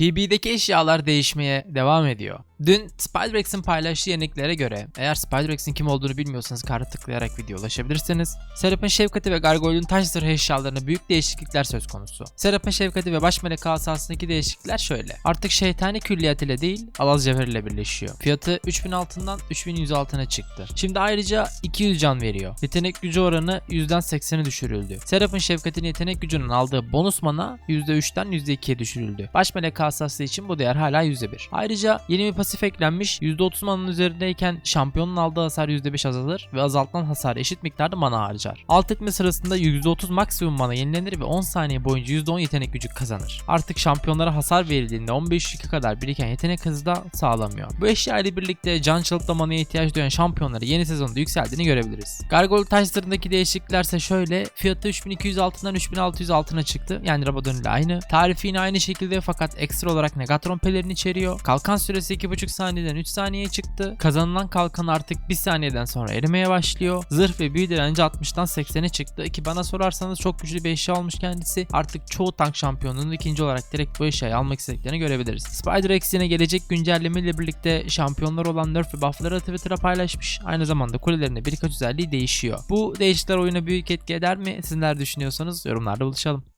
PB'deki eşyalar değişmeye devam ediyor. Dün Spiderx'in paylaştığı yeniliklere göre eğer Spiderx'in kim olduğunu bilmiyorsanız kartı tıklayarak video ulaşabilirsiniz. Serap'ın Şefkati ve Gargoyle'un taş zırhı eşyalarında büyük değişiklikler söz konusu. Serap'ın Şefkati ve Baş Melek asasındaki değişiklikler şöyle. Artık şeytani külliyat ile değil Alaz Cevher ile birleşiyor. Fiyatı 3000 altından 3100 altına çıktı. Şimdi ayrıca 200 can veriyor. Yetenek gücü oranı %'den 80'e düşürüldü. Serap'ın Şefkati'nin yetenek gücünün aldığı bonus mana %3'ten %2'ye düşürüldü. Baş Melek asası için bu değer hala %1. Ayrıca yeni bir pasif eklenmiş. %30 mananın üzerindeyken şampiyonun aldığı hasar %5 azalır ve azaltılan hasar eşit miktarda mana harcar. Alt etme sırasında %30 maksimum mana yenilenir ve 10 saniye boyunca %10 yetenek gücü kazanır. Artık şampiyonlara hasar verildiğinde 15 yükü kadar biriken yetenek hızı da sağlamıyor. Bu eşya ile birlikte can çalıkla manaya ihtiyaç duyan şampiyonları yeni sezonda yükseldiğini görebiliriz. Gargoyle taşlarındaki değişikliklerse şöyle fiyatı 3200 altından 3600 altına çıktı. Yani Rabadon ile aynı. Tarifi yine aynı şekilde fakat ekstra olarak Negatron pelerini içeriyor. Kalkan süresi 2.5 saniyeden 3 saniyeye çıktı. Kazanılan kalkan artık 1 saniyeden sonra erimeye başlıyor. Zırh ve büyü direnci 60'tan 80'e çıktı ki bana sorarsanız çok güçlü bir eşya olmuş kendisi. Artık çoğu tank şampiyonunun ikinci olarak direkt bu eşyayı almak istediklerini görebiliriz. Spider-X yine gelecek güncelleme ile birlikte şampiyonlar olan nerf ve buffları Twitter'a paylaşmış. Aynı zamanda kulelerinde birkaç özelliği değişiyor. Bu değişiklikler oyuna büyük etki eder mi? Sizler düşünüyorsanız yorumlarda buluşalım.